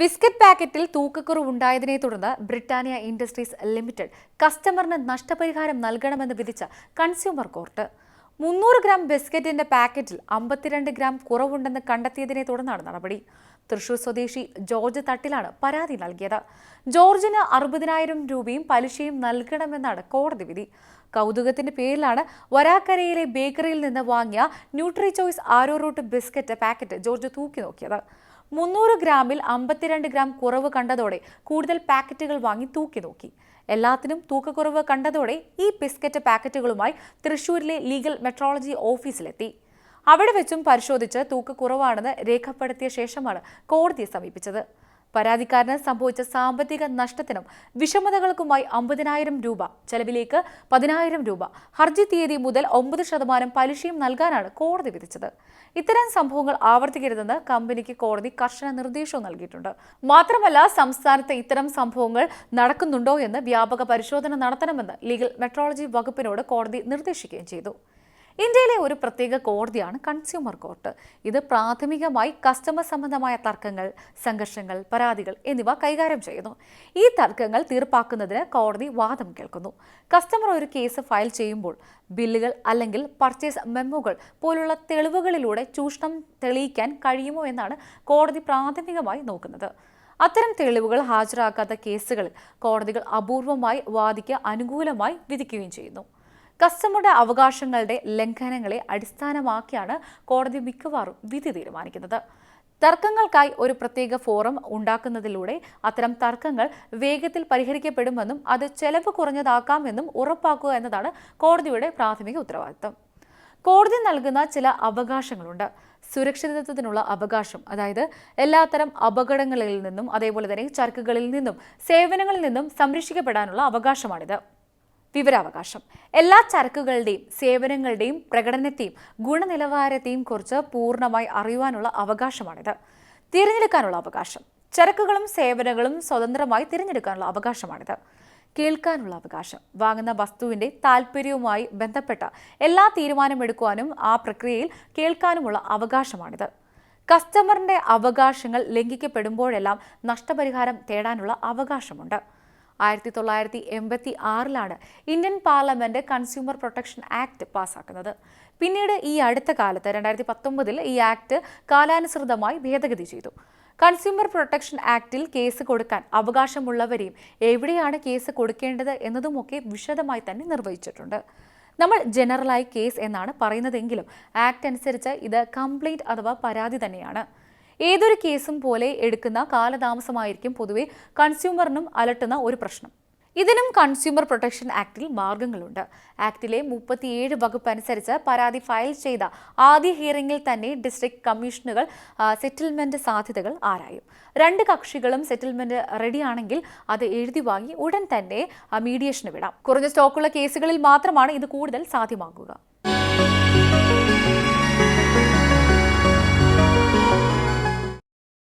Biscuit പാക്കറ്റിൽ തൂക്കക്കുറവുണ്ടായതിനെ തുടർന്ന് Britannia industries limited കസ്റ്റമറിന് നഷ്ടപരിഹാരം നൽകണമെന്ന് വിധിച്ച കൺസ്യൂമർ കോർട്ട്. മുന്നൂറ് ഗ്രാം ബിസ്ക്കറ്റിന്റെ പാക്കറ്റിൽ അമ്പത്തിരണ്ട് ഗ്രാം കുറവുണ്ടെന്ന് കണ്ടെത്തിയതിനെ തുടർന്നാണ് നടപടി. തൃശൂർ സ്വദേശി ജോർജ് തട്ടിലാണ് പരാതി നൽകിയത്. ജോർജിന് അറുപതിനായിരം രൂപയും പലിശയും നൽകണമെന്നാണ് കോടതി വിധി. കൗതുകത്തിന്റെ പേരിലാണ് വരാക്കരയിലെ ബേക്കറിയിൽ നിന്ന് വാങ്ങിയ Nutri Choice arrowroot biscuit packet George തൂക്കി നോക്കിയത് മുന്നൂറ് ഗ്രാമിൽ അമ്പത്തിരണ്ട് ഗ്രാം കുറവ് കണ്ടതോടെ കൂടുതൽ പാക്കറ്റുകൾ വാങ്ങി തൂക്കി നോക്കി. എല്ലാത്തിനും തൂക്കക്കുറവ് കണ്ടതോടെ ഈ ബിസ്ക്കറ്റ് പാക്കറ്റുകളുമായി തൃശൂരിലെ ലീഗൽ മെട്രോളജി ഓഫീസിലെത്തി. അവിടെ വെച്ചും പരിശോധിച്ച് തൂക്കക്കുറവാണെന്ന് രേഖപ്പെടുത്തിയ ശേഷമാണ് കോടതിയെ സമീപിച്ചത്. പരാതിക്കാരന് സംഭവിച്ച സാമ്പത്തിക നഷ്ടത്തിനും വിഷമതകൾക്കുമായി അമ്പതിനായിരം രൂപ ചെലവിലേക്ക് പതിനായിരം രൂപ ഹർജി തീയതി മുതൽ ഒമ്പത് ശതമാനം പലിശയും നൽകാനാണ് കോടതി വിധിച്ചത്. ഇത്തരം സംഭവങ്ങൾ ആവർത്തിക്കരുതെന്ന് കമ്പനിക്ക് കോടതി കർശന നിർദ്ദേശവും നൽകിയിട്ടുണ്ട്. മാത്രമല്ല സംസ്ഥാനത്ത് ഇത്തരം സംഭവങ്ങൾ നടക്കുന്നുണ്ടോ എന്ന് വ്യാപക പരിശോധന നടത്തണമെന്ന് ലീഗൽ മെട്രോളജി വകുപ്പിനോട് കോടതി നിർദ്ദേശിക്കുകയും ചെയ്തു. ഇന്ത്യയിലെ ഒരു പ്രത്യേക കോടതിയാണ് കൺസ്യൂമർ കോർട്ട്. ഇത് പ്രാഥമികമായി കസ്റ്റമർ സംബന്ധമായ തർക്കങ്ങൾ സംഘർഷങ്ങൾ പരാതികൾ എന്നിവ കൈകാര്യം ചെയ്യുന്നു. ഈ തർക്കങ്ങൾ തീർപ്പാക്കുന്നതിന് കോടതി വാദം കേൾക്കുന്നു. കസ്റ്റമർ ഒരു കേസ് ഫയൽ ചെയ്യുമ്പോൾ ബില്ലുകൾ അല്ലെങ്കിൽ പർച്ചേസ് മെമ്മോകൾ പോലുള്ള തെളിവുകളിലൂടെ ചൂഷണം തെളിയിക്കാൻ കഴിയുമോ എന്നാണ് കോടതി പ്രാഥമികമായി നോക്കുന്നത്. അത്തരം തെളിവുകൾ ഹാജരാക്കാത്ത കേസുകളിൽ കോടതികൾ അപൂർവമായി വാദിക്ക് അനുകൂലമായി വിധിക്കുകയും ചെയ്യുന്നു. കസ്റ്റമറുടെ അവകാശങ്ങളുടെ ലംഘനങ്ങളെ അടിസ്ഥാനമാക്കിയാണ് കോടതി മിക്കവാറും വിധി തീരുമാനിക്കുന്നത്. തർക്കങ്ങൾക്കായി ഒരു പ്രത്യേക ഫോറം ഉണ്ടാക്കുന്നതിലൂടെ അത്തരം തർക്കങ്ങൾ വേഗത്തിൽ പരിഹരിക്കപ്പെടുമെന്നും അത് ചെലവ് കുറഞ്ഞതാക്കാമെന്നും ഉറപ്പാക്കുക എന്നതാണ് കോടതിയുടെ പ്രാഥമിക ഉത്തരവാദിത്തം. കോടതി നൽകുന്ന ചില അവകാശങ്ങളുണ്ട്. സുരക്ഷിതത്വത്തിനുള്ള അവകാശം അതായത് എല്ലാത്തരം അപകടങ്ങളിൽ നിന്നും അതേപോലെ തന്നെ ചരക്കുകളിൽ നിന്നും സേവനങ്ങളിൽ നിന്നും സംരക്ഷിക്കപ്പെടാനുള്ള അവകാശമാണിത്. വിവരാവകാശം. എല്ലാ ചരക്കുകളുടെയും സേവനങ്ങളുടെയും പ്രകടനത്തെയും ഗുണനിലവാരത്തെയും കുറിച്ച് പൂർണമായി അറിയുവാനുള്ള അവകാശമാണിത്. തിരഞ്ഞെടുക്കാനുള്ള അവകാശം. ചരക്കുകളും സേവനങ്ങളും സ്വതന്ത്രമായി തിരഞ്ഞെടുക്കാനുള്ള അവകാശമാണിത്. കേൾക്കാനുള്ള അവകാശം. വാങ്ങുന്ന വസ്തുവിന്റെ താല്പര്യവുമായി ബന്ധപ്പെട്ട എല്ലാ തീരുമാനമെടുക്കുവാനും ആ പ്രക്രിയയിൽ കേൾക്കാനുമുള്ള അവകാശമാണിത്. കസ്റ്റമറിന്റെ അവകാശങ്ങൾ ലംഘിക്കപ്പെടുമ്പോഴെല്ലാം നഷ്ടപരിഹാരം തേടാനുള്ള അവകാശമുണ്ട്. ആയിരത്തി തൊള്ളായിരത്തി എൺപത്തി ആറിലാണ് Indian Parliament Consumer Protection Act പാസ്സാക്കുന്നത് പിന്നീട് ഈ അടുത്ത കാലത്ത് രണ്ടായിരത്തി പത്തൊമ്പതിൽ ഈ ആക്ട് കാലാനുസൃതമായി ഭേദഗതി ചെയ്തു. കൺസ്യൂമർ പ്രൊട്ടക്ഷൻ ആക്ടിൽ കേസ് കൊടുക്കാൻ അവകാശമുള്ളവരെയും എവിടെയാണ് കേസ് കൊടുക്കേണ്ടത് എന്നതുമൊക്കെ വിശദമായി തന്നെ നിർവഹിച്ചിട്ടുണ്ട്. നമ്മൾ ജനറലായി കേസ് എന്നാണ് പറയുന്നതെങ്കിലും ആക്ട് അനുസരിച്ച് ഇത് കംപ്ലൈന്റ് അഥവാ പരാതി തന്നെയാണ്. ഏതൊരു കേസും പോലെ എടുക്കുന്ന കാലതാമസമായിരിക്കും പൊതുവെ കൺസ്യൂമറിനും അലട്ടുന്ന ഒരു പ്രശ്നം. ഇതിനും കൺസ്യൂമർ പ്രൊട്ടക്ഷൻ ആക്ടിൽ മാർഗങ്ങളുണ്ട്. ആക്ടിലെ മുപ്പത്തിയേഴ് വകുപ്പ് അനുസരിച്ച് പരാതി ഫയൽ ചെയ്ത ആദ്യ ഹിയറിംഗിൽ തന്നെ ഡിസ്ട്രിക്ട് കമ്മീഷനുകൾ സെറ്റിൽമെന്റ് സാധ്യതകൾ ആരായും. രണ്ട് കക്ഷികളും സെറ്റിൽമെന്റ് റെഡിയാണെങ്കിൽ അത് എഴുതി വാങ്ങി ഉടൻ തന്നെ മീഡിയേഷന് വിടാം. കുറഞ്ഞ സ്റ്റോക്കുള്ള കേസുകളിൽ മാത്രമാണ് ഇത് കൂടുതൽ സാധ്യമാകുക.